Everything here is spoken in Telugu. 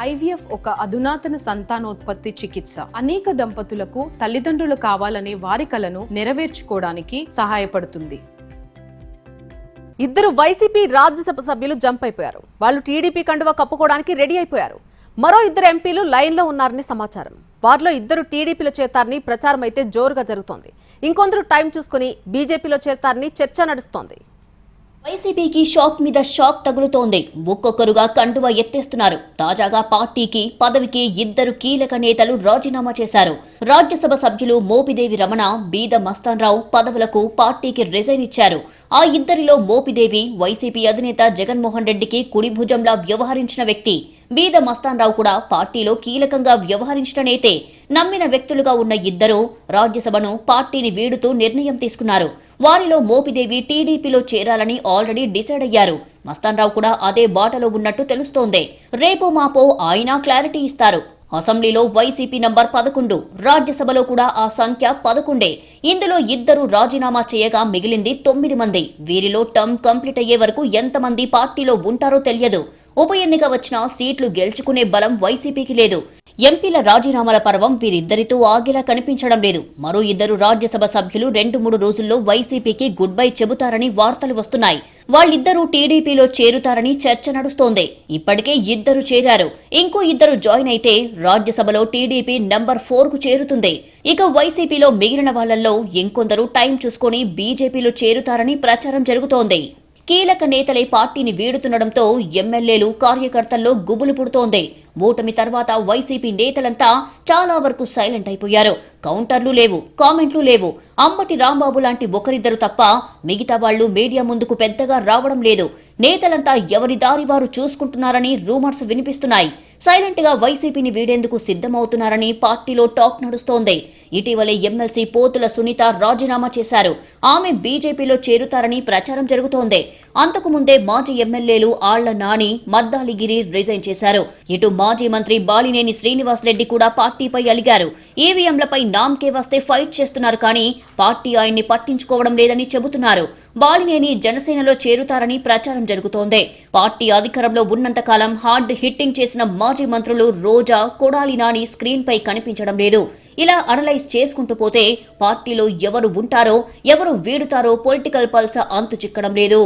ఐవీఎఫ్ ఒక అధునాతన సంతానోత్పత్తి చికిత్స. అనేక దంపతులకు తల్లిదండ్రులు కావాలనే వారి కలను నెరవేర్చుకోవడానికి సహాయపడుతుంది. ఇద్దరు వైసీపీ రాజ్యసభ సభ్యులు జంప్ అయిపోయారు. వాళ్ళు టీడీపీ కండువా కప్పుకోవడానికి రెడీ అయిపోయారు. మరో ఇద్దరు ఎంపీలు లైన్లో ఉన్నారని సమాచారం. వారిలో ఇద్దరు టీడీపీలో చేరతారని ప్రచారం అయితే జోరుగా జరుగుతోంది. ఇంకొందరు టైం చూసుకుని బీజేపీలో చేరతారని చర్చ నడుస్తోంది. వైసీపీకి షాక్ మీద షాక్ తగులుతోంది. ఒక్కొక్కరుగా కండువా ఎత్తేస్తున్నారు. తాజాగా పార్టీకి పదవికి ఇద్దరు కీలక నేతలు రాజీనామా చేశారు. రాజ్యసభ సభ్యులు మోపిదేవి రమణ బీద మస్తాన్రావు పదవులకు పార్టీకి రిజైన్ ఇచ్చారు. ఆ ఇద్దరిలో మోపిదేవి వైసీపీ అధినేత జగన్మోహన్ రెడ్డికి కుడి భుజంలా వ్యవహరించిన వ్యక్తి. బీద మస్తాన్రావు కూడా పార్టీలో కీలకంగా వ్యవహరించిన నేతే. నమ్మిన వ్యక్తులుగా ఉన్న ఇద్దరు రాజ్యసభను పార్టీని వీడుతూ నిర్ణయం తీసుకున్నారు. వారిలో మోపిదేవి టీడీపీలో చేరాలని ఆల్రెడీ డిసైడ్ అయ్యారు. మస్తాన్రావు కూడా అదే బాటలో ఉన్నట్టు తెలుస్తోంది. రేపో మాపో ఆయన క్లారిటీ ఇస్తారు. అసెంబ్లీలో వైసీపీ నంబర్ పదకొండు రాజ్యసభలో కూడా ఆ సంఖ్య పదకొండే. ఇందులో ఇద్దరు రాజీనామా చేయగా మిగిలింది తొమ్మిది మంది. వీరిలో టర్మ్ కంప్లీట్ అయ్యే వరకు ఎంతమంది పార్టీలో ఉంటారో తెలియదు. ఉప ఎన్నిక వచ్చినా సీట్లు గెలుచుకునే బలం వైసీపీకి లేదు. ఎంపీల రాజీనామాల పర్వం వీరిద్దరితో ఆగేలా కనిపించడం లేదు. మరో ఇద్దరు రాజ్యసభ సభ్యులు రెండు మూడు రోజుల్లో వైసీపీకి గుడ్ బై చెబుతారని వార్తలు వస్తున్నాయి. వాళ్ళిద్దరూ టీడీపీలో చేరుతారని చర్చ నడుస్తోంది. ఇప్పటికే ఇద్దరు చేరారు. ఇంకో ఇద్దరు జాయిన్ అయితే రాజ్యసభలో టీడీపీ నంబర్ ఫోర్కు చేరుతుంది. ఇక వైసీపీలో మిగిలిన వాళ్ళలో ఇంకొందరు టైం చూసుకొని బీజేపీలో చేరుతారని ప్రచారం జరుగుతోంది. కీలక నేతలే పార్టీని వీడుతుండడంతో ఎమ్మెల్యేలు కార్యకర్తల్లో గుబులు పుడుతోంది. ఓటమి తర్వాత వైసీపీ నేతలంతా చాలా వరకు సైలెంట్ అయిపోయారు. కౌంటర్లు లేవు కామెంట్లు లేవు. అంబటి రాంబాబు లాంటి ఒకరిద్దరు తప్ప మిగతా వాళ్ళు మీడియా ముందుకు పెద్దగా రావడం లేదు. నేతలంతా ఎవరి దారి వారు చూసుకుంటున్నారని రూమర్స్ వినిపిస్తున్నాయి. సైలెంట్గా వైసీపీని వీడేందుకు సిద్ధమవుతున్నారని పార్టీలో టాక్ నడుస్తోంది. ఇటీవలే ఎమ్మెల్సీ పోతుల సునీత రాజీనామా చేశారు. ఆమె బీజేపీలో చేరుతారని ప్రచారం జరుగుతోంది. అంతకు ముందే మాజీ ఎమ్మెల్యేలు ఆళ్ళ నాని మద్దాలిగిరి రిజైన్ చేశారు. ఇటు మాజీ మంత్రి బాలినేని శ్రీనివాస్ రెడ్డి కూడా పార్టీపై అలిగారు. ఈవీఎంలపై నామ్కే వస్తే ఫైట్ చేస్తున్నారు కానీ పార్టీ ఆయన్ని పట్టించుకోవడం లేదని చెబుతున్నారు. బాలినేని జనసేనలో చేరుతారని ప్రచారం జరుగుతోంది. పార్టీ అధికారంలో ఉన్నంతకాలం హార్డ్ హిట్టింగ్ చేసిన మాజీ మంత్రులు రోజా కొడాలి నాని స్క్రీన్ పై కనిపించడం లేదు. ఇలా అనలైజ్ చేసుకుంటూ పోతే పార్టీలో ఎవరు ఉంటారో ఎవరు వీడుతారో పొలిటికల్ పల్స అంతు చిక్కడం లేదు.